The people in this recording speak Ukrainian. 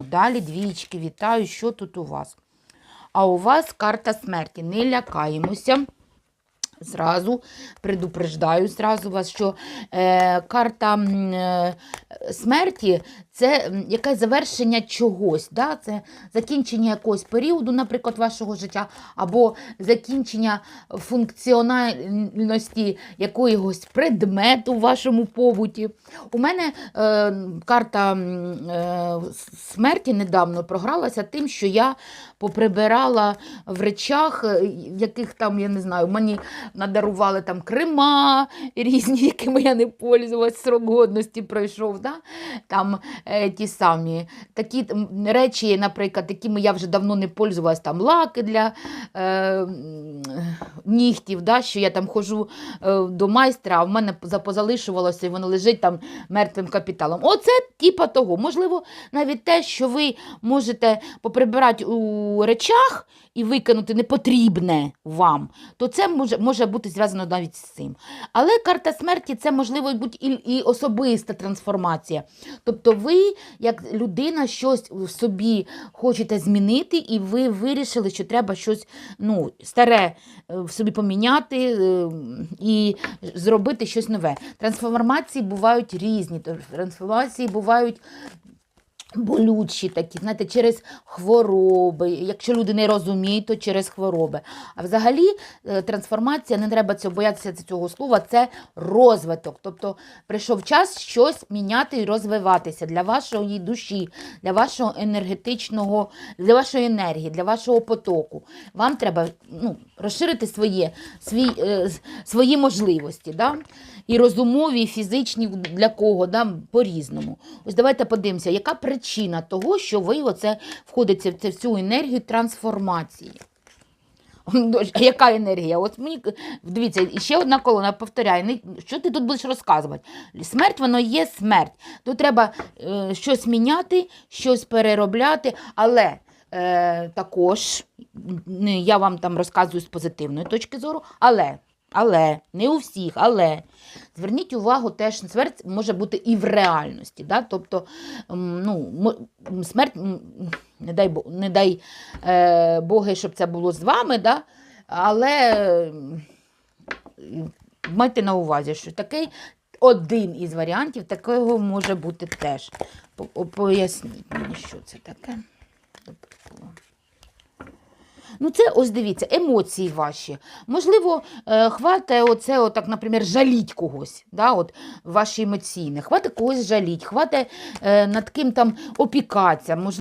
Далі двічки, вітаю, що тут у вас? А у вас карта смерті. Не лякаємося. Зразу предупреждаю зразу вас, що е, карта е, смерті це якесь завершення чогось. Да? Це закінчення якогось періоду, наприклад, вашого життя, або закінчення функціональності якогось предмету в вашому побуті. У мене е, карта е, смерті недавно програлася тим, що я поприбирала в речах, е, яких там, я не знаю, мені надарували там крема різні, якими я не пользувалась, срок годності пройшов. Да? Там е, ті самі такі речі, наприклад, якими я вже давно не пользувалась, там лаки для е, нігтів, да? що я там ходжу е, до майстра, а в мене запозалишувалося, і воно лежить там мертвим капіталом. Оце типа того. Можливо, навіть те, що ви можете поприбирати у речах і викинути непотрібне вам, то це може, може бути зв'язано навіть з цим. Але карта смерті це можливо бути і, і особиста трансформація. Тобто ви, як людина, щось в собі хочете змінити, і ви вирішили, що треба щось ну, старе е, собі поміняти е, і зробити щось нове. Трансформації бувають різні. Трансформації бувають болючі такі, знаєте, через хвороби. Якщо люди не розуміють, то через хвороби. А взагалі е, трансформація, не треба цього боятися цього слова, це розвиток. Тобто прийшов час щось міняти і розвиватися для вашої душі, для вашого енергетичного, для вашої енергії, для вашого потоку. Вам треба ну, розширити своє, свій, е, свої можливості. Да? І розумові, і фізичні для кого, да? по-різному. Ось давайте подивимося, яка причина того, що ви оце входите в цю енергію трансформації. Яка енергія? От мені дивіться, ще одна колона повторяє. Що ти тут будеш розказувати? Смерть воно є смерть. Тут треба е, щось міняти, щось переробляти, але е, також я вам там розказую з позитивної точки зору, але. Але не у всіх, але зверніть увагу, теж смерть може бути і в реальності. Да? Тобто, ну, смерть, не дай, не дай е, Боги, щоб це було з вами, да? але майте на увазі, що такий один із варіантів такого може бути теж. По- Поясніть мені, що це таке. Ну, це ось дивіться, емоції ваші. Можливо, е, хватає оце, отак, наприклад, жаліть когось, да, от, ваші емоційне. Хватає когось жаліть, хватає е, над ким там опікатися.